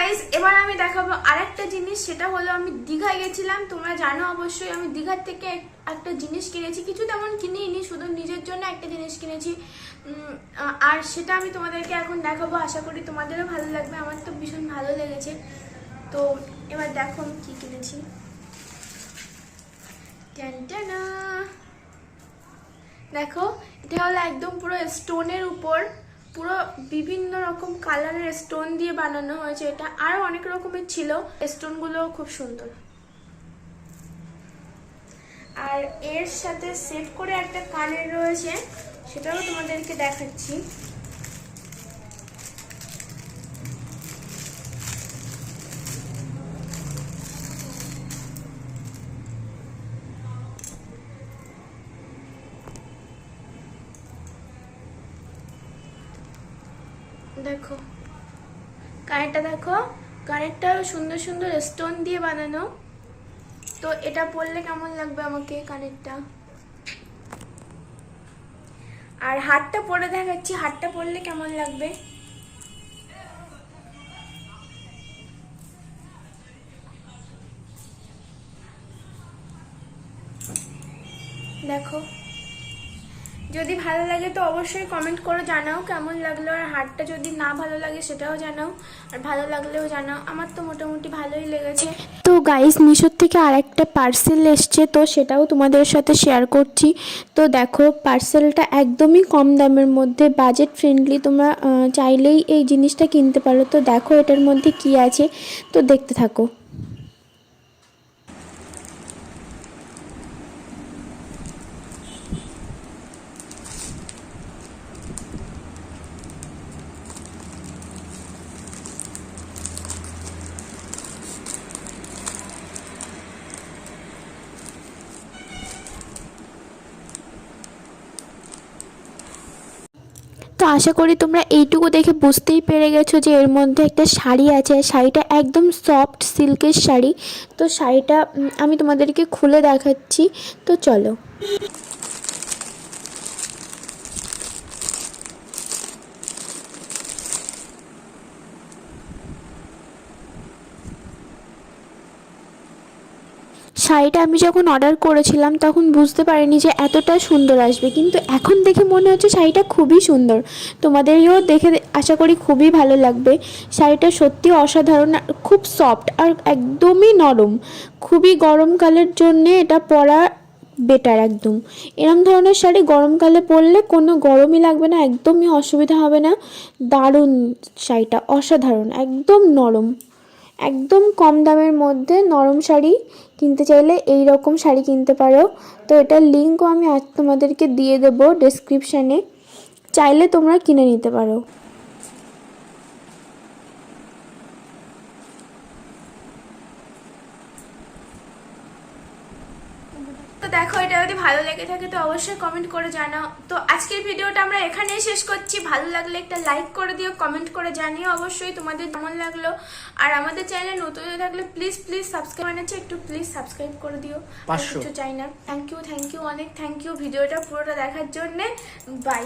Guys এবার আমি দেখাবো আরেকটা জিনিস, সেটা হলো আমি দীঘায় গেছিলাম। তোমরা জানো অবশ্যই, আমি দীঘার থেকে এক- একটা জিনিস কিনেছি। কিছু তেমন কিনিনি, শুধু নিজের জন্য একটা জিনিস কিনেছি। আর সেটা আমি তোমাদেরকে এখন দেখাবো। আশা করি তোমাদেরও ভালো লাগবে। আমার তো ভীষণ ভালো লেগেছে। তো এবার দেখো আমি কি কিনেছি। দেখো, এটা হলো একদম পুরো স্টোনের উপর। পুরো বিভিন্ন রকম কালারের স্টোন দিয়ে বানানো হয়েছে। এটা আরও অনেক রকমের ছিল। স্টোনগুলো খুব সুন্দর। আর এর সাথে সেট করে একটা কানের রয়েছে, সেটাও তোমাদেরকে দেখাচ্ছি। দেখো। কানেরটা দেখো। কানেরটা সুন্দর সুন্দর স্টোন দিয়ে বানানো। তো এটা পরলে কেমন লাগবে আমাকে কানেরটা? আর হাতটা পরে দেখাচ্ছি, হাতটা পরলে কেমন লাগবে? দেখো। যদি ভালো লাগে তো অবশ্যই কমেন্ট করে জানাও কেমন লাগল আর হারটা যদি না ভালো লাগে সেটাও জানাও আর ভালো লাগলেও জানাও। আমার তো মোটামুটি ভালোই লেগেছে। তো গাইস মিশোর থেকে আরেকটা পার্সেল এসছে, তো সেটাও তোমাদের সাথে শেয়ার করছি। তো দেখো পার্সেলটা একদমই কম দামের মধ্যে বাজেট ফ্রেন্ডলি তোমরা চাইলেই এই জিনিসটা কিনতে পারো। তো দেখো এটার মধ্যে কি আছে, তো দেখতে থাকো। তো আশা করি তোমরা এইটুকু দেখে বুঝতেই পেরে গেছো যে এর মধ্যে একটা শাড়ি আছে। শাড়িটা একদম সফট সিল্কের শাড়ি। তো শাড়িটা আমি তোমাদেরকে খুলে দেখাচ্ছি। তো চলো। শাড়িটা আমি যখন অর্ডার করেছিলাম, তখন বুঝতে পারিনি যে এতটা সুন্দর আসবে। কিন্তু এখন দেখে মনে হচ্ছে শাড়িটা খুবই সুন্দর। তোমাদেরও দেখে আশা করি খুবই ভালো লাগবে। শাড়িটা সত্যি অসাধারণ খুব সফট আর একদমই নরম। খুবই গরমকালের জন্যে এটা পরা বেটার একদম। এরম ধরনের শাড়ি গরমকালে পরলে কোনো গরমই লাগবে না, একদমই অসুবিধা হবে না। দারুণ শাড়িটা, অসাধারণ, একদম নরম। একদম কম দামের মধ্যে নরম শাড়ি কিনতে চাইলে এই রকম শাড়ি কিনতে পারো। তো এটার লিঙ্কও আমি আজ তোমাদেরকে দিয়ে দেবো ডেসক্রিপশানে চাইলে তোমরা কিনে নিতে পারো। তো দেখো এটা যদি ভালো লেগে থাকে তো অবশ্যই কমেন্ট করে জানাও। তো আজকের ভিডিওটা আমরা এখানেই শেষ করছি। ভালো লাগলে একটা লাইক করে দিও কমেন্ট করে জানিও অবশ্যই তোমাদের কেমন লাগল। আর আমাদের চ্যানেলে নতুন হয়ে থাকলে প্লিজ প্লিজ সাবস্ক্রাইব বানাচ্ছে একটু প্লিজ সাবস্ক্রাইব করে দিও। কিছু চাই না। থ্যাংক ইউ থ্যাংক ইউ অনেক থ্যাংক ইউ ভিডিওটা পুরোটা দেখার জন্যে। বাই